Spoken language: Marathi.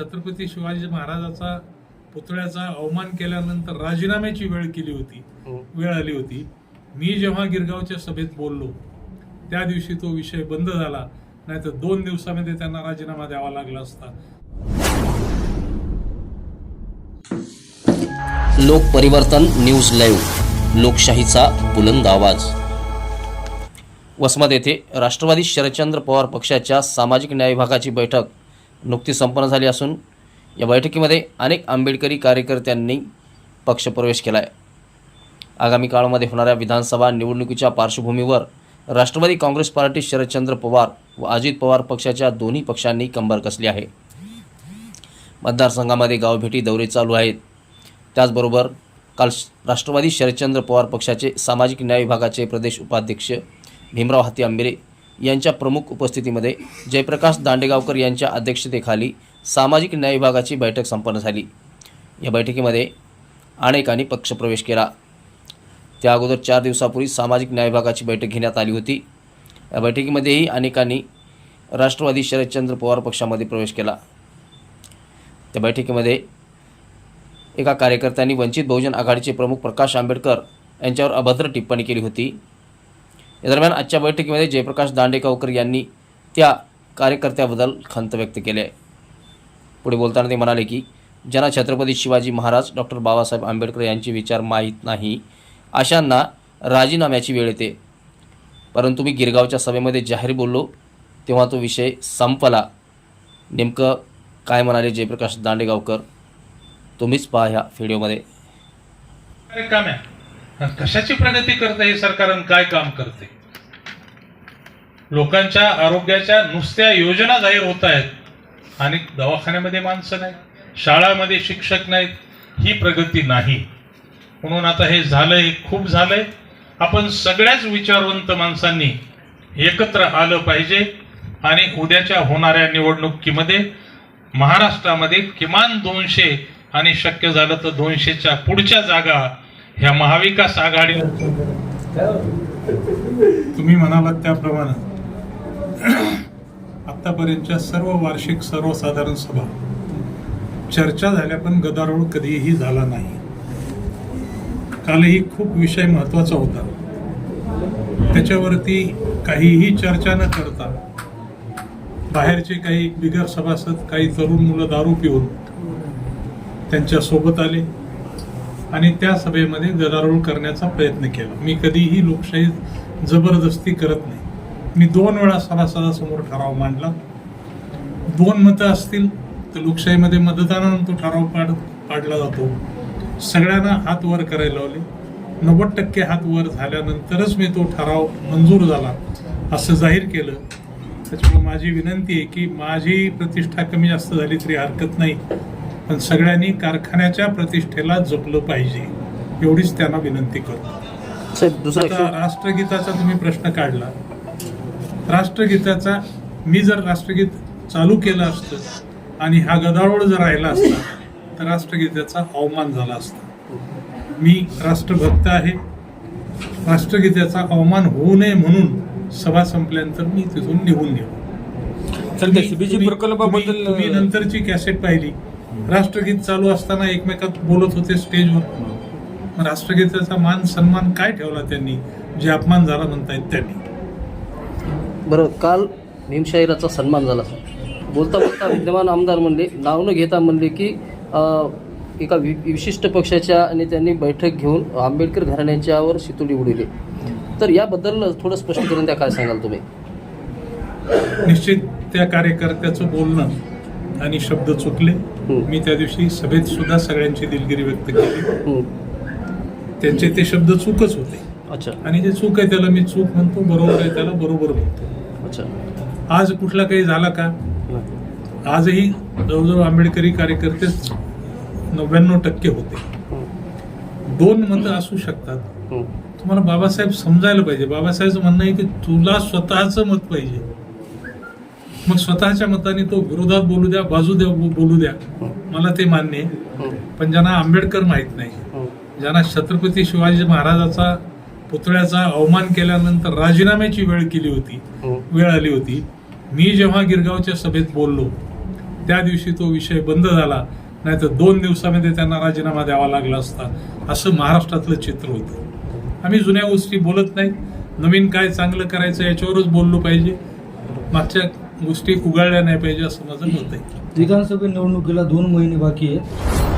छत्रपती शिवाजी महाराजाचा पुतळ्याचा अवमान केल्यानंतर राजीनाम्याची वेळ केली होती. वेळ आली होती. मी जेव्हा गिरगावच्या सभेत बोललो त्या दिवशी तो विषय बंद झाला. नाहीतर दोन दिवसामध्ये त्यांना राजीनामा द्यावा लागला असता. लोकपरिवर्तन न्यूज लाईव्ह लोकशाहीचा बुलंद आवाज. वसमत येथे राष्ट्रवादी शरदचंद्र पवार पक्षाच्या सामाजिक न्याय विभागाची बैठक. नुकतीच संपन्न झाली असून या बैठकीमध्ये अनेक आंबेडकरी कार्यकर्त्यांनी पक्षप्रवेश केला आहे आगामी काळामध्ये होणाऱ्या विधानसभा निवडणुकीच्या पार्श्वभूमीवर राष्ट्रवादी काँग्रेस पार्टी शरदचंद्र पवार व अजित पवार पक्षाच्या दोन्ही पक्षांनी कंबर कसली आहे. मतदारसंघामध्ये गावभेटी दौरे चालू आहेत. त्याचबरोबर काल राष्ट्रवादी शरदचंद्र पवार पक्षाचे सामाजिक न्याय विभागाचे प्रदेश उपाध्यक्ष भीमराव हाती आंबेरे यांच्या प्रमुख उपस्थितीमध्ये जयप्रकाश दांडेगावकर यांच्या अध्यक्षतेखाली सामाजिक न्याय विभागाची बैठक संपन्न झाली. या बैठकीमध्ये अनेकांनी पक्षप्रवेश केला. त्या अगोदर चार दिवसापूर्वी सामाजिक न्याय विभागाची बैठक घेण्यात आली होती. या बैठकीमध्येही अनेकांनी राष्ट्रवादी शरदचंद्र पवार पक्षामध्ये प्रवेश केला. त्या बैठकीमध्ये एका कार्यकर्त्यांनी वंचित बहुजन आघाडीचे प्रमुख प्रकाश आंबेडकर यांच्यावर अभद्र टिप्पणी केली होती. या दरम्यान आजच्या बैठकीमध्ये जयप्रकाश दांडेगावकर यांनी त्या कार्यकर्त्याबद्दल खंत व्यक्त केली. आहे पुढे बोलताना ते म्हणाले की ज्यांना छत्रपती शिवाजी महाराज डॉक्टर बाबासाहेब आंबेडकर यांचे विचार माहीत नाही अशांना राजीनाम्याची वेळ येते. परंतु मी गिरगावच्या सभेमध्ये जाहीर बोललो तेव्हा तो विषय संपला. नेमकं काय म्हणाले जयप्रकाश दांडेगावकर? तुम्हीच पहा ह्या व्हिडिओमध्ये काम आहे. कशाची प्रगती करते हे सरकार काय काम करते? लोकांच्या आरोग्याच्या नुसत्या योजना जाहीर होत आहेत. आणि दवाखान्यामध्ये माणसं नाहीत शाळामध्ये शिक्षक नाहीत ही प्रगती नाही. म्हणून आता हे झालंय खूप झालंय. आपण सगळ्याच विचारवंत माणसांनी एकत्र आलं पाहिजे. आणि उद्याच्या होणाऱ्या निवडणुकीमध्ये महाराष्ट्रामध्ये किमान दोनशे आणि शक्य झालं तर दोनशेच्या पुढच्या जागा ह्या महाविकास आघाडी तुम्ही म्हणालात त्याप्रमाणे. आतापर्यंतच्या सर्व वार्षिक सर्वसाधारण सभा चर्चा झाल्या पण गदारोळ कधीही झाला नाही. कालही खूप विषय महत्त्वाचा होता. त्याच्यावरती काहीही चर्चा न करता बाहेरचे काही बिगर सभासद काही तरुण मुलं दारू पिऊन त्यांच्यासोबत आले. आणि त्या सभेमध्ये गदारोळ करण्याचा प्रयत्न केला. मी कधीही लोकशाही जबरदस्ती करत नाही. मी दोन वेळा सभासदासमोर ठराव मांडला. दोन मतं असतील तर लोकशाहीमध्ये मतदानानं तो ठराव पाड पाडला जातो. सगळ्यांना हात वर करायला लावले. नव्वद टक्के हात वर झाल्यानंतरच मी तो ठराव मंजूर झाला असं जाहीर केलं. त्याच्यामुळे माझी विनंती आहे की माझी प्रतिष्ठा कमी जास्त झाली तरी हरकत नाही. पण सगळ्यांनी कारखान्याच्या प्रतिष्ठेला जपलं पाहिजे एवढीच त्यांना विनंती करतो. आता राष्ट्रगीताचा तुम्ही प्रश्न काढला. राष्ट्रगीताचा मी जर राष्ट्रगीत चालू केलं असतं आणि हा गदारोळ जर राहिला असता तर राष्ट्रगीताचा अवमान झाला असता. मी राष्ट्रभक्त आहे. राष्ट्रगीताचा अवमान होऊ नये म्हणून सभा संपल्यानंतर मी तिथून निघून गेलो. नंतरची कॅसेट पाहिली. राष्ट्रगीत चालू असताना एकमेकात बोलत होते स्टेजवर. राष्ट्रगीताचा मान सन्मान काय ठेवला त्यांनी? जे अपमान झाला म्हणतायत त्यांनी. बरं काल भीमशाहिराचा सन्मान झाला. बोलता बोलता विद्यमान आमदार म्हणले नाव न घेता म्हणले की एका वि विशिष्ट पक्षाच्या नेत्यांनी बैठक घेऊन आंबेडकर घराण्यांच्यावर शितोडी उडवली तर याबद्दल थोडं स्पष्टीकरण द्या काय सांगाल तुम्ही? निश्चित त्या कार्यकर्त्याचं बोलणं आणि शब्द चुकले. मी त्या दिवशी सभेत सुद्धा सगळ्यांची दिलगिरी व्यक्त केली. त्यांचे ते शब्द चूकच होते. अच्छा. आणि जे चूक आहे त्याला मी चूक म्हणतो बरोबर आहे त्याला बरोबर म्हणतो. अच्छा. आज कुठला काही झाला का? आजही जवळजवळ आंबेडकरी कार्यकर्तेच नव्याण्णव टक्के होते. हं. दोन मतं असू शकतात. हं. तुम्हाला बाबासाहेब समजायला पाहिजे. बाबासाहेबचं म्हणणं आहे की तुला स्वतःचं मत पाहिजे. मग स्वतःच्या मताने तो विरोधात बोलू द्या बाजू द्या बोलू द्या. मला ते मान्य आहे. पण ज्यांना आंबेडकर माहीत नाही ज्यांना छत्रपती शिवाजी महाराजाचा पुतळ्याचा अवमान केल्यानंतर राजीनाम्याची वेळ केली होती वेळ आली होती मी जेव्हा गिरगावच्या सभेत बोललो त्या दिवशी तो विषय बंद झाला. नाहीतर दोन दिवसामध्ये त्यांना राजीनामा द्यावा लागला असता. असं महाराष्ट्रातलं चित्र होतं. आम्ही जुन्या गोष्टी बोलत नाही. नवीन काय चांगलं करायचं याच्यावरच बोललो पाहिजे. मागच्या गोष्टी उघडल्या नाही पाहिजे असं माझं मत आहे. विधानसभा निवडणुकीला दोन महिने बाकी आहे